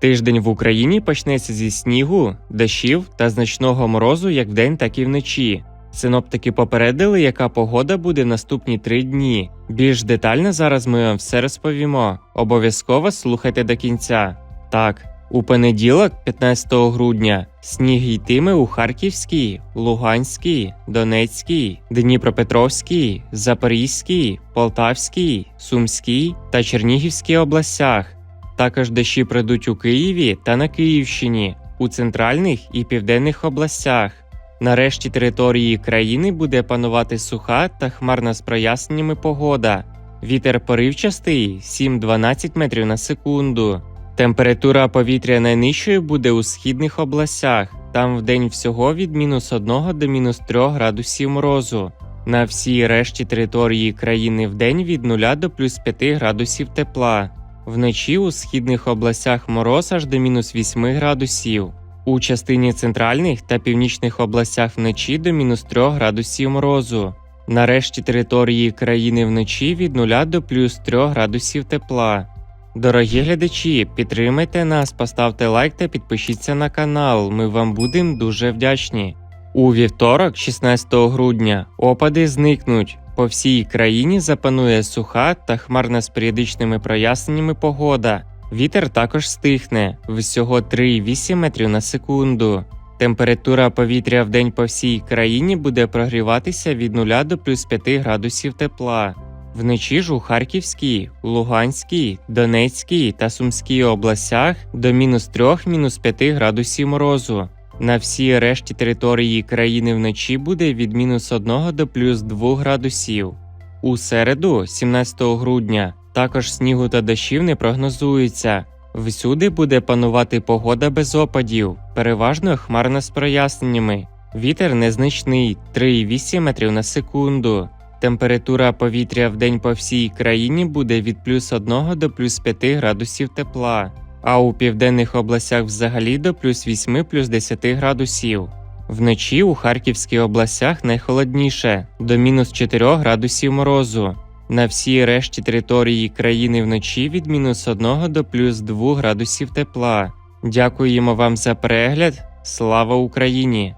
Тиждень в Україні почнеться зі снігу, дощів та значного морозу як вдень, так і вночі. Синоптики попередили, яка погода буде наступні три дні. Більш детально зараз ми вам все розповімо. Обов'язково слухайте до кінця. Так, у понеділок, 15 грудня, сніг йтиме у Харківській, Луганській, Донецькій, Дніпропетровській, Запорізькій, Полтавській, Сумській та Чернігівській областях. Також дощі прийдуть у Києві та на Київщині, у центральних і південних областях. На решті території країни буде панувати суха та хмарна з проясненнями погода. Вітер поривчастий 7-12 метрів на секунду. Температура повітря найнижчою буде у східних областях. Там вдень всього від мінус 1 до мінус 3 градусів морозу. На всій решті території країни вдень від 0 до плюс 5 градусів тепла. Вночі у східних областях мороз аж до мінус 8 градусів. У частині центральних та північних областях вночі до мінус 3 градусів морозу. На решті території країни вночі від 0 до плюс 3 градусів тепла. Дорогі глядачі, підтримайте нас, поставте лайк та підпишіться на канал. Ми вам будемо дуже вдячні. У вівторок, 16 грудня, опади зникнуть. По всій країні запанує суха та хмарна з періодичними проясненнями погода. Вітер також стихне всього 3,8 метрів на секунду. Температура повітря в день по всій країні буде прогріватися від 0 до плюс 5 градусів тепла. Вночі ж у Харківській, Луганській, Донецькій та Сумській областях до мінус 3-5 градусів морозу. На всій решті території країни вночі буде від мінус 1 до плюс 2 градусів. У середу, 17 грудня, також снігу та дощів не прогнозується. Всюди буде панувати погода без опадів, переважно хмарна з проясненнями. Вітер незначний 3,8 метрів на секунду. Температура повітря в день по всій країні буде від плюс 1 до плюс 5 градусів тепла, а у південних областях взагалі до плюс 8 плюс 10 градусів. Вночі у Харківській областях найхолодніше до мінус 4 градусів морозу. На всій решті території країни вночі від мінус 1 до плюс 2 градусів тепла. Дякуємо вам за перегляд. Слава Україні!